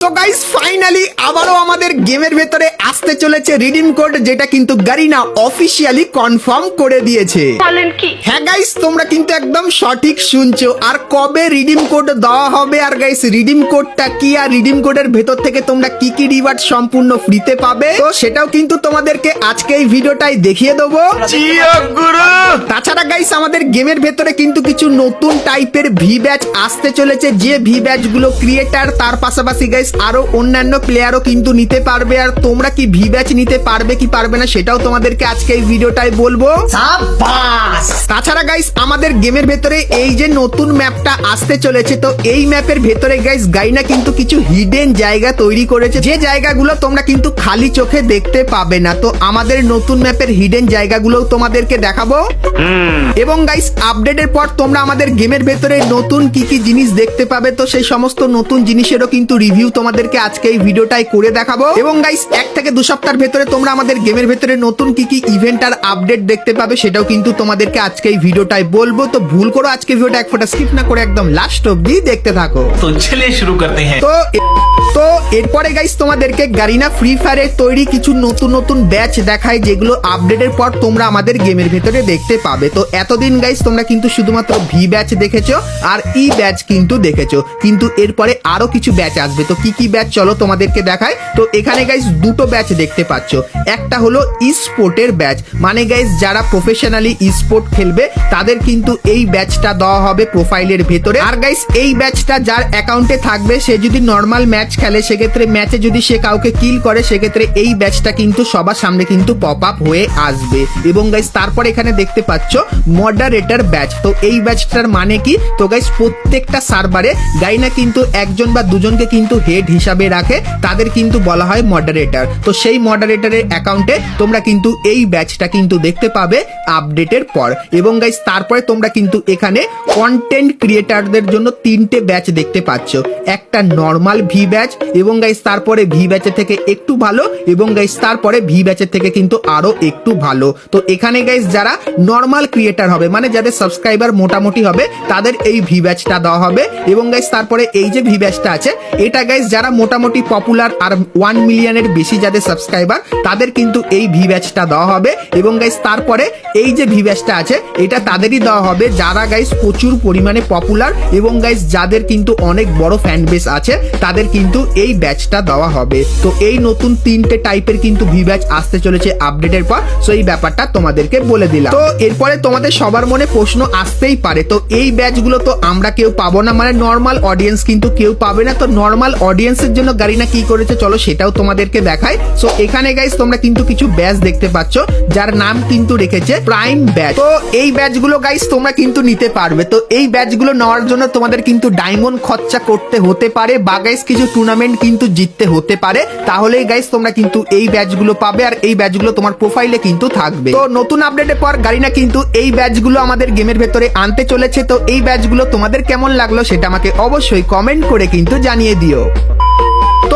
তো guys finally আবারও আমাদের গেমের ভেতরে আসতে চলেছে রিডিম কোড যেটা কিন্তু গারিনা অফিসিয়ালি কনফার্ম করে দিয়েছে। বলেন কি? হ্যাঁ গাইস তোমরা কিন্তু একদম সঠিক শুনছো। আর কবে রিডিম কোড দেওয়া হবে? আর গাইস রিডিম কোডটা কি? আর রিডিম কোডের ভেতর থেকে তোমরা কি কি রিওয়ার্ড সম্পূর্ণ ফ্রিতে পাবে? তো সেটাও কিন্তু তোমাদেরকে আজকে এই ভিডিওটাই দেখিয়ে দেবো। তাছাড়া গাইস আমাদের গেমের ভেতরে কিন্তু কিছু নতুন টাইপের ভি ব্যাচ আসতে চলেছে। যে ভি ব্যাচগুলো ক্রিয়েটার তার পাশাপাশি গাইস আরও অন্যান্য প্লেয়ারও কিন্তু নিতে পারবে। আর তোমরা কি ভি ব্যাচ নিতে পারবে কি পারবে না সেটাও তোমাদেরকে আজকে এই ভিডিওটাই বলব। তাছাড়া গাইস আমাদের গেমের ভেতরে এই যে নতুন ম্যাপটা আসতে চলেছে তো এই ম্যাপের ভেতরে গাইস গাইনা কিন্তু কিছু হিডেন জায়গা তৈরি করেছে। যে জায়গাগুলো তোমরা কিন্তু খালি চোখে দেখতে পাবে না তো আমাদের নতুন ম্যাপের হিডেন জায়গাগুলো তোমাদেরকে দেখাবো। এবং গাইস আপডেটের পর তোমরা আমাদের গেমের ভেতরে নতুন কি কি জিনিস দেখতে পাবে তো সেই সমস্ত নতুন জিনিসেরও কিন্তু রিভিউ তোমাদেরকে আজকে এই ভিডিওটাই করে দেখাবো। এবং গাইস এক থেকে দু সপ্তাহের ভেতরে তোমরা আমাদের গেমের ভেতরে নতুন কি কি ইভেন্ট আর আপডেট দেখতে পাবে সেটাও কিন্তু তোমাদেরকে আজকে এই ভিডিওটাই বলব। তো ভুল করো আজকে ভিডিওটা এক ফোটা স্কিপ না করে একদম লাস্ট অব্দি দেখতে থাকো। তো চলে শুরু করতে হ্যায় তো তো এরপরে গাইস তোমাদেরকে গারিনা ফ্রি ফায়ারের তৈরি কিছু নতুন নতুন ব্যাচ দেখায় যেগুলো আপডেটের পর তোমরা আমাদের গেমের ভেতরে দেখতে পাবে। তো এতদিন গাইস তোমরা কিন্তু শুধুমাত্র ভি ব্যাচ দেখেছ আর e ই ব্যাচ কিন্তু দেখেছ। কিন্তু এরপরে আরও কিছু ব্যাচ আসবে। তো কি কি ব্যাচ চলো তোমাদেরকে দেখায় তো এখানে গাইস দুটো ব্যাচ দেখতে পাচ্ছ। একটা হলো ই স্পোর্টের ব্যাচ মানে গাইস যারা প্রফেশনালি ই স্পোর্ট খেলবে, তাদের কিন্তু এই ব্যাচটা দেওয়া হবে প্রোফাইলের ভেতরে। আর গাইস এই ব্যাচটা যার অ্যাকাউন্টে থাকবে, সে যদি নর্মাল ম্যাচ খেলে, সেক্ষেত্রে ম্যাচে যদি সে কাউকে কিল করে, সেক্ষেত্রে এই ব্যাচটা কিন্তু সবার সামনে কিন্তু পপ আপ হয়ে আসবে। এবং গাইস তারপর এখানে দেখতে পাচ্ছ মডারেটর ব্যাচ তো এই ব্যাচটার মানে কি? তো গাইস প্রত্যেকটা সার্ভারে গাইনা কিন্তু একজন বা দুজনকে কিন্তু হেড হিসাবে রাখে, তাদের কিন্তু বলা হয় মডারেটর তো সেই মডারেটরের অ্যাকাউন্টে তোমরা কিন্তু এই ব্যাচটা কিন্তু দেখতে পাবে আপডেটের পর। এবং গাইস তারপরে তোমরা কিন্তু এখানে কন্টেন্ট ক্রিয়েটারদের জন্য তিনটে ব্যাচ দেখতে পাচ্ছ। একটা নর্মাল ভি ব্যাচ এবং গাইস তারপরে ভি ব্যাচের থেকে একটু ভালো এবং গাইস তারপরে ভি ব্যাচের থেকে কিন্তু আরও একটু ভালো। তো এখানে গাইস যারা নর্মাল ক্রিয়েটার হবে মানে যাদের সাবস্ক্রাইবার মোটামুটি হবে, তাদের এই ভি ব্যাচটা দেওয়া হবে। এবং গাইস তারপরে এই যে ভি ব্যাচটা আছে, এটা গাইস যারা মোটামুটি পপুলার আর ওয়ান মিলিয়নের বেশি যাদের সাবস্ক্রাইবার তাদের কিন্তু এই ভি ব্যাচটা দেওয়া হবে। এবং গাইস তারপরে এই যে ভি ব্যাচটা আছে, এটা তাদেরই দেওয়া হবে। যারা গাইজ প্রচুর পরিমাণে পপুলার এবং গাইস যাদের কিন্তু অনেক বড় ফ্যান বেস আছে, তাদের কিন্তু এই ব্যাচটা দেওয়া হবে। তো এই নতুন তিনটে টাইপের কিন্তু ভি ব্যাচ আসতে চলেছে আপডেটের পর। সো এই ব্যাপারটা তোমাদেরকে বলে দিলাম। তো এরপরে তোমাদের সবার মনে প্রশ্ন আসতেই পারে। তো এই ব্যাচগুলো তো আমরা কেউ পাবো না। মানে নর্মাল অডিয়েন্স কিন্তু কেউ পাবে না। তো নর্মাল অডিয়েন্সের জন্য গারিনা কি করেছে, চলো সেটাও তোমাদেরকে দেখায়। সো এখানে গাইস তোমরা কিন্তু কিছু ব্যাচ দেখতে পাচ্ছ, যার নাম কিন্তু রেখেছে প্রাইম ব্যাচ তো এই ব্যাচগুলো গাইস তোমরা কিন্তু নিতে পারবে। তো এই ব্যাচগুলো নেওয়ার জন্য তোমাদের কিন্তু ডায়মন্ড খরচা করতে হতে পারে, বা গাইস কিছু টুর্নামেন্ট কিন্তু জিততে হতে পারে। তাহলেই গাইস তোমরা কিন্তু এই ব্যাচগুলো পাবে, আর এই ব্যাচগুলো তোমার প্রোফাইলে কিন্তু থাকবে। তো নতুন আপডেটের পর গারিনা কিন্তু এই ব্যাচগুলো আমাদের গেমের ভেতরে আনতে চলেছে। তো এই ব্যাচগুলো তোমাদের কেমন লাগল, সেটা আমাকে অবশ্যই কমেন্ট করে কিন্তু জানিয়ে দিও।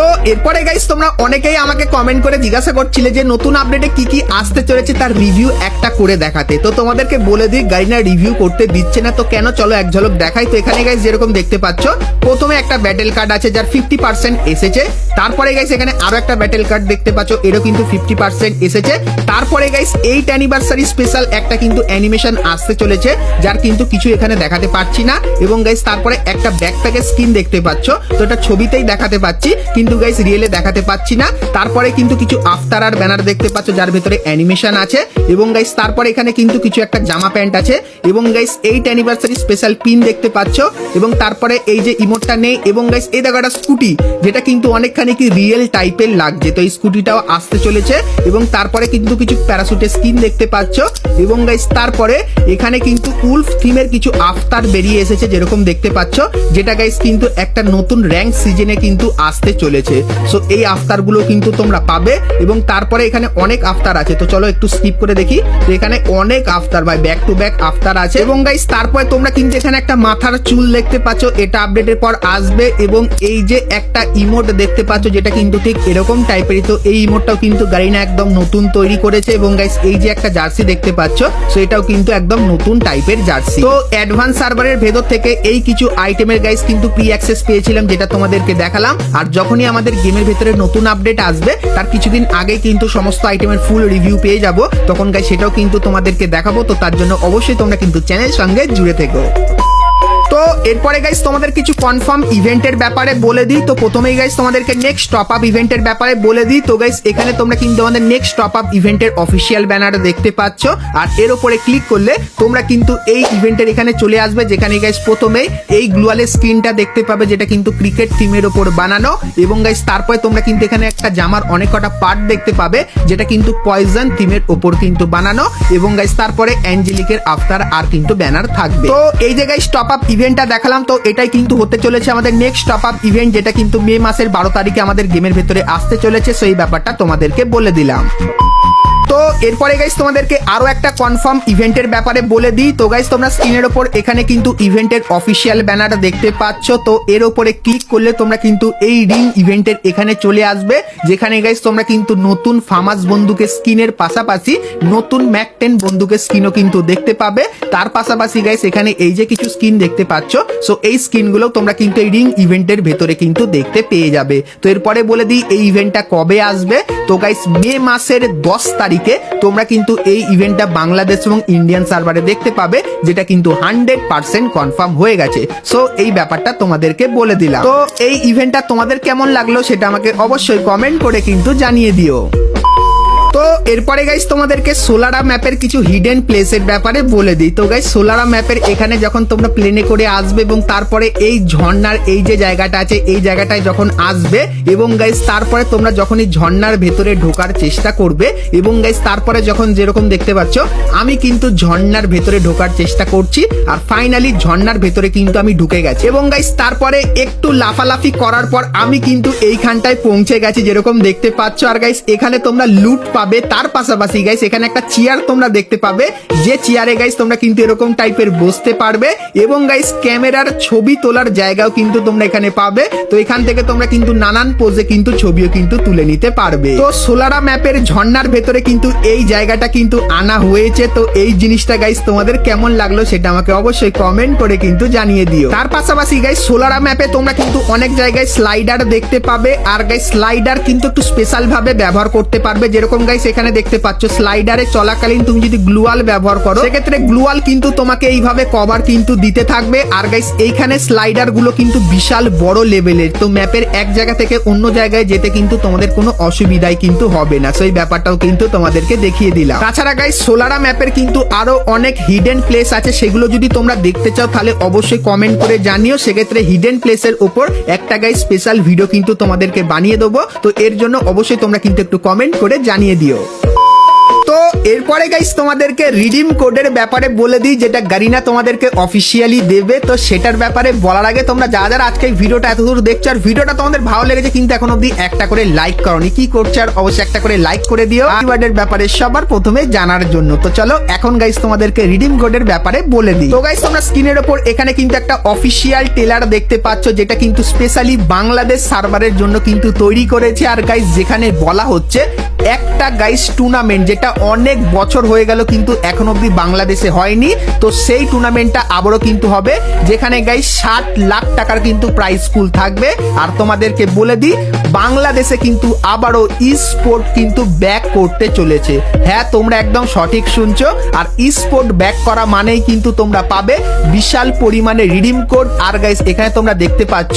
তো এরপরে গাইস তোমরা অনেকেই আমাকে কমেন্ট করে জিজ্ঞাসা করছিলে যে নতুন আপডেটে কি কি আসতে চলেছে তার রিভিউ একটা করে দেখাতে। তো তোমাদেরকে বলে দিই গাইনা রিভিউ করতে দিচ্ছে না, তো কেন চলো এক ঝলক দেখাই। তো এখানে গাইস যেরকম দেখতে পাচ্ছ, প্রথমে একটা ব্যাটেল কার্ড আছে যার ফিফটি পার্সেন্ট এসেছে। তারপরে গাইস এখানে আরও একটা ব্যাটেল কার্ড দেখতে পাচ্ছ, এরও কিন্তু ফিফটি পার্সেন্ট এসেছে। তারপরে গাইস এইট অ্যানিভার্সারি স্পেশাল একটা কিন্তু অ্যানিমেশন আসতে চলেছে, যার কিন্তু কিছু এখানে দেখাতে পারছি না। এবং গাইস তারপরে একটা ব্যাকপ্যাকের স্কিন দেখতে পাচ্ছ, তো এটা ছবিতেই দেখাতে পাচ্ছি, কিন্তু গাইস রিয়েলে দেখাতে পাচ্ছি না। তারপরে কিন্তু কিছু আফতার আর ব্যানার দেখতে পাচ্ছ, যার ভেতরে অ্যানিমেশন আছে। এবং গাইস তারপরে এখানে কিন্তু কিছু একটা জামা প্যান্ট আছে। এবং guys eight anniversary special pin দেখতে পাচ্ছ। এবং তারপরে এই যে ইমোটটা নেই, এবং গাইস এই দেখো একটা স্কুটি যেটা কিন্তু অনেকখানি কি রিয়েল টাইপের লাগছে। তো এই স্কুটিটাও আসতে চলেছে। এবং তারপরে কিন্তু কিছু প্যারাসুটের স্কিন দেখতে পাচ্ছ। এবং গাইস তারপরে এখানে কিন্তু উলফ থিমের কিছু আফতার বেরিয়ে এসেছে, যেরকম দেখতে পাচ্ছ। যেটা গাইস কিন্তু একটা নতুন র্যাঙ্ক সিজনে কিন্তু আসতে চলেছে। সো এই আফতারগুলো কিন্তু তোমরা পাবে এবং তারপরে এখানে অনেক আফতার আছে। তো চলো একটু স্কিপ করে দেখি। তো এখানে অনেক আফতার, ভাই ব্যাক টু ব্যাক আফতার আছে। এবং গাইস তারপরে তোমরা কিন্তু এখানে একটা মাথার চুল দেখতে পাচ্ছ। এটা আপডেটের পর আসবে এবং এই যে একটা ইমোট দেখতে পাচ্ছ, যেটা কিন্তু ঠিক এরকম টাইপেরই তো এই ইমোটটাও কিন্তু গাড়িনা একদম নতুন তৈরি করেছে এবং গাইস এই যে একটা জার্সি দেখতে পাচ্ছ সো এটাও কিন্তু একদম নতুন টাইপের জার্সি তো অ্যাডভান্স সার্ভারের ভেতর থেকে এই কিছু আইটেমের গাইস কিন্তু প্রি অ্যাক্সেস পেয়েছিলাম, যেটা তোমাদেরকে দেখালাম। আর যখনই আমাদের গেমের ভেতরে নতুন আপডেট আসবে, তার কিছুদিন আগে কিন্তু সমস্ত আইটেমের ফুল রিভিউ পেয়ে যাব। তখন গাই সেটাও কিন্তু তোমাদেরকে দেখাবো, তো তার জন্য অবশ্যই তোমরা কিন্তু চ্যানেল সঙ্গে জুড়ে থেকো। তো এরপরে তোমাদের কিছু কনফার্ম ইভেন্টের ব্যাপারে বলে দিই। তো প্রথমেই তোমাদেরকে নেক্সট টপ আপ ইভেন্টের ব্যাপারে বলে দিই। তো এখানে তোমরা কিন্তু আমাদের নেক্সট টপ আপ ইভেন্টের অফিসিয়াল দেখতে পাচ্ছ। আর এর ক্লিক করলে তোমরা কিন্তু এই ইভেন্টের এখানে চলে আসবে, যেখানে গাইস প্রথমেই এই গ্লুয়ালের স্ক্রিনটা দেখতে পাবে, যেটা কিন্তু ক্রিকেট ওপর বানানো। এবং গাইস তারপরে তোমরা কিন্তু এখানে একটা জামার অনেক কটা পার্ট দেখতে পাবে, যেটা কিন্তু পয়জন টিমের ওপর কিন্তু বানানো। এবং গাইস তারপরে অ্যাঞ্জেলিকের আফতার আর কিন্তু ব্যানার থাকবে। তো এই যে গাইস টপ আপ ইভেন্টটা দেখালাম, তো এটাই কিন্তু হতে চলেছে আমাদের নেক্সট টপ আপ ইভেন্ট যেটা কিন্তু মে মাসের বারো তারিখে আমাদের গেমের ভেতরে আসতে চলেছে। সেই ব্যাপারটা তোমাদেরকে বলে দিলাম। তো এরপরে গাইস তোমাদেরকে আরও একটা কনফার্ম ইভেন্টের ব্যাপারে বলে দিই। তো গাইস তোমরা স্ক্রিনের ওপর এখানে কিন্তু ইভেন্টের অফিসিয়াল ব্যানার দেখতে পাচ্ছ। তো এর ওপরে ক্লিক করলে তোমরা কিন্তু এই রিং ইভেন্টের এখানে চলে আসবে। যেখানে গাইস তোমরা কিন্তু নতুন ফামাস বন্দুকের স্কিনের পাশাপাশি নতুন ম্যাক টেন বন্দুকের স্কিনও কিন্তু দেখতে পাবে। তার পাশাপাশি গাইস এখানে এই যে কিছু স্কিন দেখতে পাচ্ছ সো এই স্কিনগুলো তোমরা কিন্তু এই রিং ইভেন্টের ভেতরে কিন্তু দেখতে পেয়ে যাবে। তো এরপরে বলে দিই, এই ইভেন্টটা কবে আসবে? তো গাইস মে মাসের দশ তারিখে তোমরা কিন্তু এই ইভেন্টটা বাংলাদেশ এবং ইন্ডিয়ান সার্ভারে দেখতে পাবে, যেটা কিন্তু হান্ড্রেড পার্সেন্ট কনফার্ম হয়ে গেছে। সো এই ব্যাপারটা তোমাদেরকে বলে দিলাম। তো, এই ইভেন্টটা তোমাদের কেমন লাগল সেটা আমাকে অবশ্যই কমেন্ট করে কিন্তু জানিয়ে দিও। তো এরপরে গাইস তোমাদেরকে সোলারা ম্যাপের কিছু হিডেন প্লেসের ব্যাপারে বলে দিই। তো গাইস সোলারা ম্যাপের এখানে যখন তোমরা প্লেনে করে আসবে এবং তারপরে এই ঝর্ণার এই যে জায়গাটা আছে, এই জায়গাটায় যখন আসবে এবং গাইস তারপরে তোমরা যখন এই ঝর্ণার ভেতরে ঢোকার চেষ্টা করবে এবং গাইস তারপরে যখন যেরকম দেখতে পাচ্ছ, আমি কিন্তু ঝর্ণার ভেতরে ঢোকার চেষ্টা করছি আর ফাইনালি ঝর্ণার ভেতরে কিন্তু আমি ঢুকে গেছি। এবং গাইস তারপরে একটু লাফালাফি করার পর আমি কিন্তু এইখানটায় পৌঁছে গেছি যেরকম দেখতে পাচ্ছ। আর গাইস এখানে তোমরা লুট পাবে। তার পাশাপাশি গাইস এখানে একটা চেয়ার তোমরা দেখতে পাবে। যে চেয়ারে গাইস তোমরা কিন্তু এরকম টাইপের বসতে পারবে এবং গাইস ক্যামেরার ছবি তোলার জায়গাও কিন্তু তোমরা এখানে পাবে। তো এখান থেকে তোমরা কিন্তু নানান পোজে কিন্তু ছবিও কিন্তু তুলে নিতে পারবে। তো সোলারা ম্যাপের ঝর্ণার ভেতরে কিন্তু এই জায়গাটা কিন্তু আনা হয়েছে। তো এই জিনিসটা গাইস তোমাদের কেমন লাগল সেটা আমাকে অবশ্যই কমেন্ট করে কিন্তু জানিয়ে দিও। তার পাশাপাশি গাইস সোলারা ম্যাপে তোমরা কিন্তু অনেক জায়গায় স্লাইডার দেখতে পাবে। আর গাইস স্লাইডার কিন্তু একটু স্পেশাল ভাবে ব্যবহার করতে পারবে। যেরকম গাইস এখানে দেখতে পাচ্ছ স্লাইডারে চলাকালীন তুমি যদি গ্লুয়াল ব্যবহার করো, সেক্ষেত্রে গ্লুয়াল কিন্তু তোমাকে এইভাবে কভার কিন্তু দিতে থাকবে। আর গাইস এইখানে স্লাইডারগুলো কিন্তু বিশাল বড় লেভেলের তো ম্যাপের এক জায়গা থেকে অন্য জায়গায় যেতে কিন্তু তোমাদের কোনো অসুবিধাই কিন্তু হবে না। সেই ব্যাপারটাও কিন্তু তোমাদেরকে দেখিয়ে দিলাম। তাছাড়া গাইস সোলারা ম্যাপের কিন্তু আরও অনেক হিডেন প্লেস আছে। সেগুলো যদি তোমরা দেখতে চাও, তাহলে অবশ্যই কমেন্ট করে জানিও। সেক্ষেত্রে হিডেন প্লেসের উপর একটা গাইস স্পেশাল ভিডিও কিন্তু তোমাদেরকে বানিয়ে দেবো। তো এর জন্য অবশ্যই তোমরা কিন্তু একটু কমেন্ট করে জানিয়ে দিও। তো এরপরে গাইস তোমাদেরকে রিডিম কোডের ব্যাপারে বলে দিই, যেটা গারিনা তোমাদেরকে অফিসিয়ালি দেবে। তো সেটার ব্যাপারে বলার আগে তোমরা যারা যারা আজকে ভিডিওটা এত দূর দেখছ, আর ভিডিওটা তোমাদের ভালো লেগেছে, কিন্তু এখন অব্দি একটা করে লাইক করনি। কি করছ? আর অবশ্যই একটা করে লাইক করে দিও। কিওয়ার্ডের ব্যাপারে সবার প্রথমে জানার জন্য। তো চলো, এখন গাইস তোমাদেরকে রিডিম কোডের ব্যাপারে বলে দিই। তো গাইস তোমরা স্ক্রিনের ওপর এখানে কিন্তু একটা অফিসিয়াল টেলার দেখতে পাচ্ছ, যেটা কিন্তু স্পেশালি বাংলাদেশ সার্ভারের জন্য কিন্তু তৈরি করেছে। আর গাইস যেখানে বলা হচ্ছে, একটা গাইস টুর্নামেন্ট যেটা অনেক বছর হয়ে গেল কিন্তু এখন অব্দি বাংলাদেশে হয়নি। তো সেই টুর্নামেন্টটা আবারও কিন্তু হবে, যেখানে গাইস ষাট লাখ টাকার কিন্তু প্রাইজ পুল থাকবে। আর তোমাদেরকে বলে দিই, বাংলাদেশে কিন্তু আবারও ই স্পোর্ট কিন্তু ব্যাক করতে চলেছে। হ্যাঁ তোমরা একদম সঠিক শুনছো। আর ই স্পোর্ট ব্যাক করা মানেই কিন্তু তোমরা পাবে বিশাল পরিমাণে রিডিম কোড আর গাইস এখানে তোমরা দেখতে পাচ্ছ,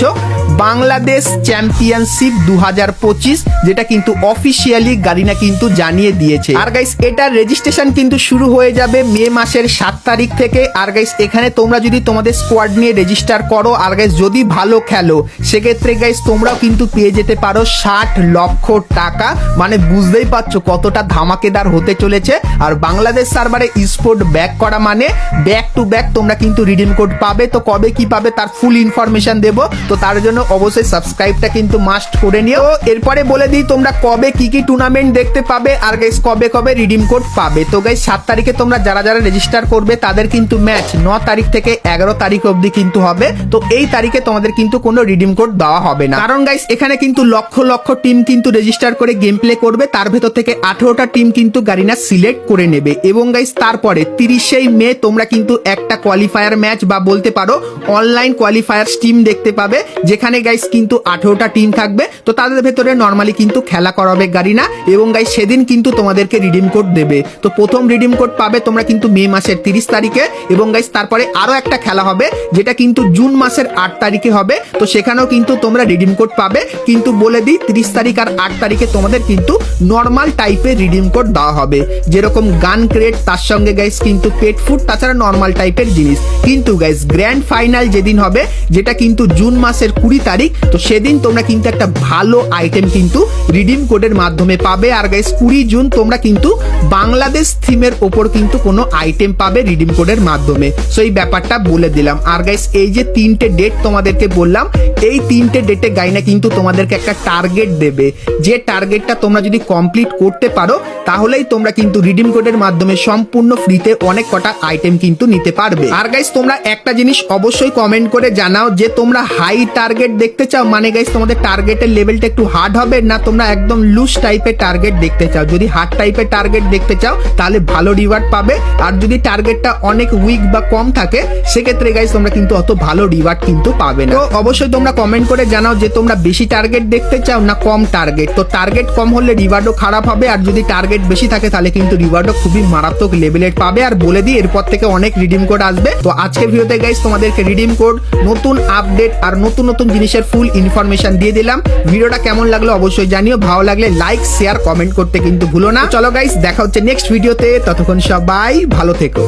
বাংলাদেশ চ্যাম্পিয়নশিপ দু হাজার পঁচিশ, যেটা কিন্তু অফিসিয়ালি গারিনা কিন্তু জানিয়ে দিয়েছে। আর গাইস এটার রেজিস্ট্রেশন কিন্তু শুরু হয়ে যাবে মে মাসের সাত তারিখ থেকে। আর গাইস এখানে তোমরা যদি তোমাদের স্কোয়াড নিয়ে রেজিস্টার করো, আর গাইস যদি ভালো খেলো, সেক্ষেত্রে গাইস তোমরাও কিন্তু পেয়ে যেতে পারো ষাট লক্ষ টাকা। মানে বুঝতেই পারছ কতটা ধামাকেদার হতে চলেছে। আর বাংলাদেশ সার্ভারে স্পোর্ট ব্যাক করা মানে ব্যাক টু ব্যাক তোমরা কিন্তু রিডিম কোড পাবে। তো কবে কি পাবে তার ফুল ইনফরমেশন দেবো। তো তার জন্য অবশ্যই সাবস্ক্রাইবটা কিন্তু মাস্ট করে নিও। এরপরে বলে দিই তোমরা কবে কি কি টুর্নামেন্ট দেখতে পাবে। আর গাইস কবে কবে রিডিম কোড পাবে। তো গাইস সাত তারিখে তোমরা যারা যারা রেজিস্টার করবে, তাদের কিন্তু ম্যাচ ন তারিখ থেকে এগারো তারিখ অবধি কিন্তু হবে। তো এই তারিখে তোমাদের কিন্তু কোনো রিডিম কোড দেওয়া হবে না। কারণ গাইস এখানে কিন্তু লক্ষ লক্ষ টিম কিন্তু রেজিস্টার করে গেম প্লে করবে। তার ভেতর থেকে আঠেরোটা টিম কিন্তু গারিনা সিলেক্ট করে নেবে। এবং গাইস তারপরে তিরিশেই মে তোমরা কিন্তু একটা কোয়ালিফায়ার ম্যাচ বা বলতে পারো অনলাইন কোয়ালিফায়ার টিম দেখতে পাবে। যেখানে গাইস কিন্তু আঠেরোটা টিম থাকবে। তো তাদের ভেতরে নর্মালি কিন্তু খেলা করাবে গারিনা এবং গাইস সেদিন কিন্তু তোমাদেরকে রিডিম কোড দেবে। তো প্রথম রিডিম কোড পাবে তোমরা কিন্তু মে মাসের তিরিশ তারিখে এবং গাইস তারপরে আরও একটা খেলা হবে, যেটা কিন্তু জুন মাসের আট তারিখে হবে। তো সেখানেও কিন্তু তোমরা রিডিম কোড পাবে। কিন্তু বলে দিই, তিরিশ তারিখ আর আট তারিখে তোমাদের কিন্তু নর্মাল টাইপের রিডিম কোড দেওয়া হবে। যেরকম গান ক্রেট তার সঙ্গে গাইস কিন্তু পেট ফুড তাছাড়া নর্মাল টাইপের জিনিস। কিন্তু গাইস গ্র্যান্ড ফাইনাল যেদিন হবে, যেটা কিন্তু জুন মাসের কুড়ি তারিখ, তো সেদিন তোমরা কিন্তু একটা ভালো আইটেম কিন্তু রিডিম কোডের মাধ্যমে পাবে। আর গাইস কুড়ি জুন তোমরা কিন্তু বাংলাদেশ থিমের ওপর কিন্তু কোনো আইটেম পাবে রিডিম কোডের মাধ্যমে। সো এই ব্যাপারটা বলে দিলাম। আর গাইস এই যে তিনটে ডেট তোমাদেরকে বললাম, এই তিনটে ডেটে গাইনা কিন্তু তোমাদেরকে একটা টার্গেট দেবে। যে টার্গেটটা তোমরা যদি কমপ্লিট করতে পারো, তাহলেই তোমরা কিন্তু রিডিম কোডের মাধ্যমে সম্পূর্ণ ফ্রিতে অনেক কটা আইটেম কিন্তু নিতে পারবে। আর গাইস তোমরা একটা জিনিস অবশ্যই কমেন্ট করে জানাও যে তোমরা হাই টার্গেট দেখতে চাও মানে গাইস তোমাদের টার্গেটের লেভেলটা একটু হার্ড হবে না তোমরা একদম লুজ টাইপের টার্গেট দেখতে চাও? যদি হার্ড টাইপের টার্গেট দেখতে চাও, তাহলে ভালো রিওয়ার্ড পাবে। আর যদি টার্গেটটা অনেক উইক বা কম থাকে, সেক্ষেত্রে গাইস তোমরা কিন্তু অত ভালো রিওয়ার্ড কিন্তু পাবে না। তো অবশ্যই তোমরা কমেন্ট করে জানাও যে তোমরা বেশি টার্গেট দেখতে চাও না কম টার্গেট তো টার্গেট কম হলে রিওয়ার্ডও খারাপ হবে, আর যদি টার্গেট বেশি থাকে, তাহলে কিন্তু রিওয়ার্ডও খুবই মারাত্মক লেভেলের পাবে। আর বলে দিই, এরপর থেকে অনেক রিডিম কোড আসবে। তো আজকের ভিডিওতে গাইস তোমাদেরকে রিডিম কোড নতুন আপডেট আর নতুন নতুন জিনিসের ফুল ইনফরমেশন দিয়ে দিলাম। ভিডিওটা কেমন লাগল অবশ্যই জানিও। ভালো লাগলে লাইক শেয়ার কমেন্ট করতে কিন্তু ভুলো না। চলো গাইস দেখা হচ্ছে নেক্সট ভিডিওতে ততক্ষণ সবাই ভালো থেকো।